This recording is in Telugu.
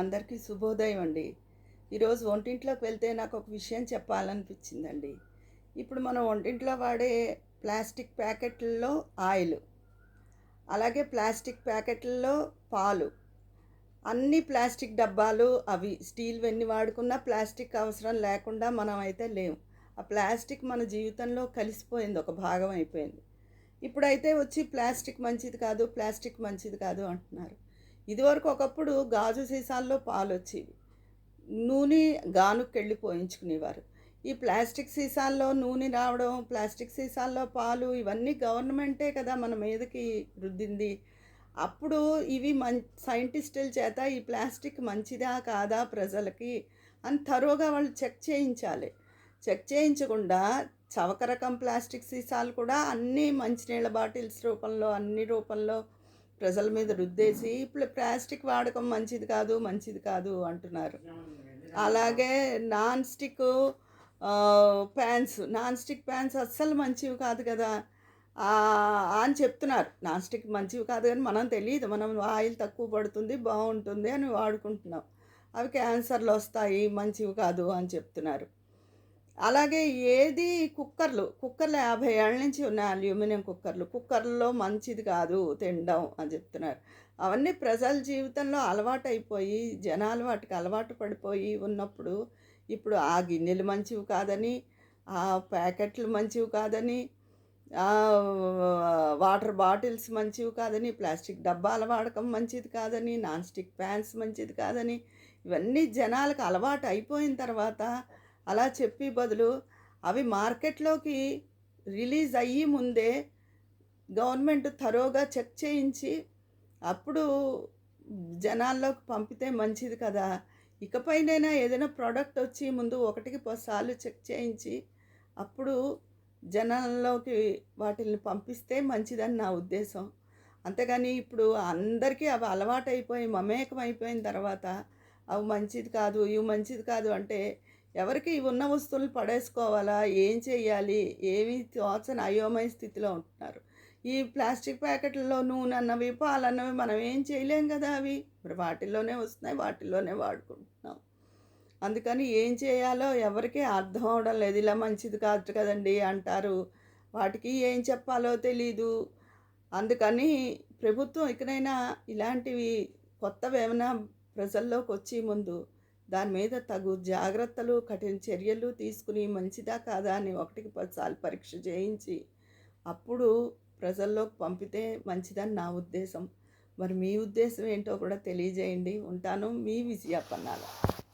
అందరికీ శుభోదయం అండి. ఈరోజు వంటింట్లోకి వెళ్తే నాకు ఒక విషయం చెప్పాలనిపించిందండి. ఇప్పుడు మనం వంటింట్లో వాడే ప్లాస్టిక్ ప్యాకెట్లలో ఆయిల్ అలాగే ప్లాస్టిక్ ప్యాకెట్లలో పాలు అన్ని ప్లాస్టిక్ డబ్బాలు అవి స్టీల్ వెన్ని వాడుకున్నా ప్లాస్టిక్ అవసరం లేకుండా మనం అయితే లేము ఆ ప్లాస్టిక్ మన జీవితంలో కలిసిపోయింది ఒక భాగం అయిపోయింది. ఇప్పుడైతే వచ్చి ప్లాస్టిక్ మంచిది కాదు ప్లాస్టిక్ మంచిది కాదు అంటున్నారు. ఇదివరకు ఒకప్పుడు గాజు సీసాల్లో పాలు వచ్చేవి నూనె గానుకెళ్ళి పోయించుకునేవారు. ఈ ప్లాస్టిక్ సీసాల్లో నూనె రావడం ప్లాస్టిక్ సీసాల్లో పాలు ఇవన్నీ గవర్నమెంటే కదా మన మీదకి రుద్దింది. అప్పుడు ఇవి మం సైంటిస్టుల చేత ఈ ప్లాస్టిక్ మంచిదా కాదా ప్రజలకి అని తరోగా వాళ్ళు చెక్ చేయించాలి. చెక్ చేయించకుండా చవక రకం ప్లాస్టిక్ సీసాలు కూడా అన్నీ మంచినీళ్ళ బాటిల్స్ రూపంలో అన్ని రూపంలో ప్రజల మీద రుద్దేసి ఇప్పుడు ప్లాస్టిక్ వాడకం మంచిది కాదు మంచిది కాదు అంటున్నారు. అలాగే non stick pans non stick pans అస్సలు మంచివి కాదు కదా. అని చెప్తున్నారు. నాన్ స్టిక్ మంచివి కాదు కానీ మనం తెలియదు మనం ఆయిల్ తక్కువ పడుతుంది బాగుంటుంది అని వాడుకుంటున్నాం. అవి క్యాన్సర్లు వస్తాయి మంచివి కాదు అని చెప్తున్నారు. అలాగే ఏది కుక్కర్లు కుక్కర్లు యాభై ఏళ్ళ నుంచి ఉన్నాయి అల్యూమినియం కుక్కర్లు. కుక్కర్లో మంచిది కాదు తినడం అని చెప్తున్నారు. అవన్నీ ప్రజల జీవితంలో అలవాటు అయిపోయి జనాలు వాటికి అలవాటు పడిపోయి ఉన్నప్పుడు ఇప్పుడు ఆ గిన్నెలు మంచివి కాదని ఆ ప్యాకెట్లు మంచివి కాదని వాటర్ బాటిల్స్ మంచివి కాదని ప్లాస్టిక్ డబ్బాల వాడకం మంచిది కాదని నాన్ స్టిక్ ప్యాన్స్ మంచిది కాదని ఇవన్నీ జనాలకు అలవాటు అయిపోయిన తర్వాత అలా చెప్పి బదులు అవి మార్కెట్లోకి రిలీజ్ అయ్యి ముందే గవర్నమెంట్ తరోగా చెక్ చేయించి అప్పుడు జనాల్లోకి పంపితే మంచిది కదా. ఇకపైనైనా ఏదైనా ప్రోడక్ట్ వచ్చి ముందు ఒకటికి పదిసార్లు చెక్ చేయించి అప్పుడు జనాల్లోకి వాటిని పంపిస్తే మంచిదని నా ఉద్దేశం. అంతేగాని ఇప్పుడు అందరికీ అవి అలవాటు అయిపోయి మమేకం అయిపోయిన తర్వాత అవి మంచిది కాదు ఇవి మంచిది కాదు అంటే ఎవరికి ఇవి ఉన్న వస్తువులు పడేసుకోవాలా? ఏం చేయాలి ఏమి తోచని అయోమయ స్థితిలో ఉంటున్నారు? ఈ ప్లాస్టిక్ ప్యాకెట్లలో నూనె అన్నవి పాలు అన్నవి మనం ఏం చేయలేం కదా అవి? మరి వాటిల్లోనే వస్తున్నాయి వాటిల్లోనే వాడుకుంటున్నాం. అందుకని ఏం చేయాలో ఎవరికీ అర్థం అవడం లేదు. ఇలా మంచిది కాదు కదండి అంటారు. వాటికి ఏం చెప్పాలో తెలీదు. అందుకని ప్రభుత్వం ఇకనైనా ఇలాంటివి కొత్తవి ఏమైనా ప్రజల్లోకి వచ్చే ముందు దాని మీద తగు జాగ్రత్తలు కఠిన చర్యలు తీసుకుని మంచిదా కాదా అని ఒకటికి పదిసార్లు పరీక్ష చేయించి అప్పుడు ప్రజల్లోకి పంపితే మంచిదని నా ఉద్దేశం. మరి మీ ఉద్దేశం ఏంటో కూడా తెలియజేయండి. ఉంటాను. మీ విజయ పన్నాల